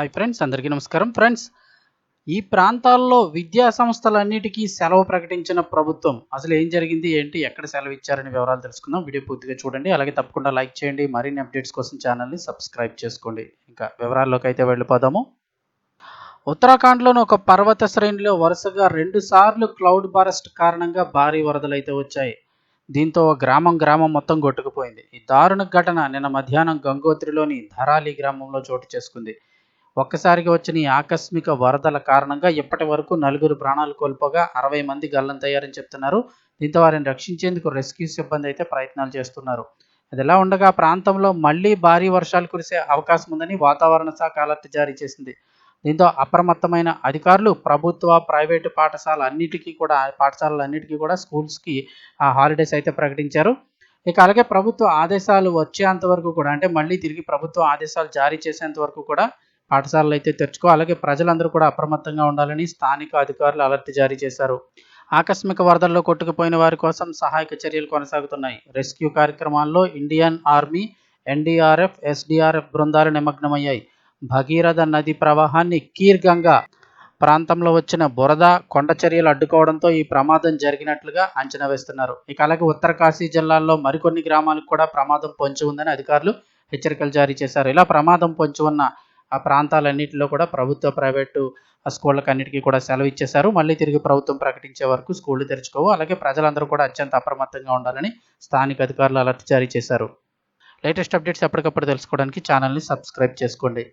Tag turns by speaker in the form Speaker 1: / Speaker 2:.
Speaker 1: Hi friends అందరికీ నమస్కారం. Friends ఈ ప్రాంతాల్లో విద్యా సంస్థలన్నిటికీ సెలవు ప్రకటించిన ప్రభుత్వం అసలు ఏం జరిగింది ఏంటి ఎక్కడ సెలవు ఇచ్చారని వివరాలు తెలుసుకుందాం. వీడియో పూర్తిగా చూడండి. అలాగే తప్పకుండా లైక్ చేయండి. మరిన్ని అప్డేట్స్ కోసం ఛానల్ని సబ్స్క్రైబ్ చేసుకోండి. ఇంకా వివరాల్లోకి అయితే వెళ్ళిపోదాము. ఉత్తరాఖండ్లోని ఒక పర్వత శ్రేణిలో వరుసగా రెండు సార్లు క్లౌడ్ బారెస్ట్ కారణంగా భారీ వరదలు అయితే వచ్చాయి. దీంతో గ్రామం గ్రామం మొత్తం కొట్టుకుపోయింది ఈ దారుణ ఘటన నిన్న మధ్యాహ్నం గంగోత్రిలోని ధరాలి గ్రామంలో చోటు చేసుకుంది. ఒక్కసారిగా వచ్చిన ఈ ఆకస్మిక వరదల కారణంగా ఇప్పటి వరకు నలుగురు ప్రాణాలు కోల్పోగా అరవై మంది గల్లంతయ్యారని చెప్తున్నారు. దీంతో వారిని రక్షించేందుకు రెస్క్యూ సిబ్బంది అయితే ప్రయత్నాలు చేస్తున్నారు. అది ఎలా ఉండగా ప్రాంతంలో మళ్ళీ భారీ వర్షాలు కురిసే అవకాశం ఉందని వాతావరణ శాఖ అలర్ట్ జారీ చేసింది. దీంతో అప్రమత్తమైన అధికారులు ప్రభుత్వ ప్రైవేటు పాఠశాల అన్నిటికీ కూడా పాఠశాలలన్నిటికీ కూడా స్కూల్స్కి ఆ హాలిడేస్ అయితే ప్రకటించారు. ఇక అలాగే ప్రభుత్వ ఆదేశాలు వచ్చేంత వరకు కూడా అంటే మళ్ళీ తిరిగి ప్రభుత్వ ఆదేశాలు జారీ చేసేంత వరకు కూడా పాఠశాలలు అయితే తెరుచుకో అలాగే ప్రజలందరూ కూడా అప్రమత్తంగా ఉండాలని స్థానిక అధికారులు అలర్ట్ జారీ చేశారు. ఆకస్మిక వరదల్లో కొట్టుకుపోయిన వారి కోసం సహాయక చర్యలు కొనసాగుతున్నాయి. రెస్క్యూ కార్యక్రమాల్లో ఇండియన్ ఆర్మీ ఎన్డీఆర్ఎఫ్ ఎస్డీఆర్ఎఫ్ బృందాలు నిమగ్నమయ్యాయి. భగీరథ నది ప్రవాహాన్ని కీర్గంగా ప్రాంతంలో వచ్చిన బురద కొండ చర్యలు అడ్డుకోవడంతో ఈ ప్రమాదం జరిగినట్లుగా అంచనా వేస్తున్నారు. ఇక అలాగే ఉత్తరకాశీ జిల్లాల్లో మరికొన్ని గ్రామాలకు కూడా ప్రమాదం పొంచి ఉందని అధికారులు హెచ్చరికలు జారీ చేశారు. ఇలా ప్రమాదం పొంచి ఉన్న ఆ ప్రాంతాలన్నింటిలో కూడా ప్రభుత్వ ప్రైవేటు స్కూళ్ళకి అన్నిటికీ కూడా సెలవు ఇచ్చేశారు మళ్ళీ తిరిగి ప్రభుత్వం ప్రకటించే వరకు స్కూళ్ళు తెరుచుకోవు. అలాగే ప్రజలందరూ కూడా అత్యంత అప్రమత్తంగా ఉండాలని స్థానిక అధికారులు అలర్ట్ జారీ చేశారు. లేటెస్ట్ అప్డేట్స్ ఎప్పటికప్పుడు తెలుసుకోవడానికి ఛానల్ని సబ్స్క్రైబ్ చేసుకోండి.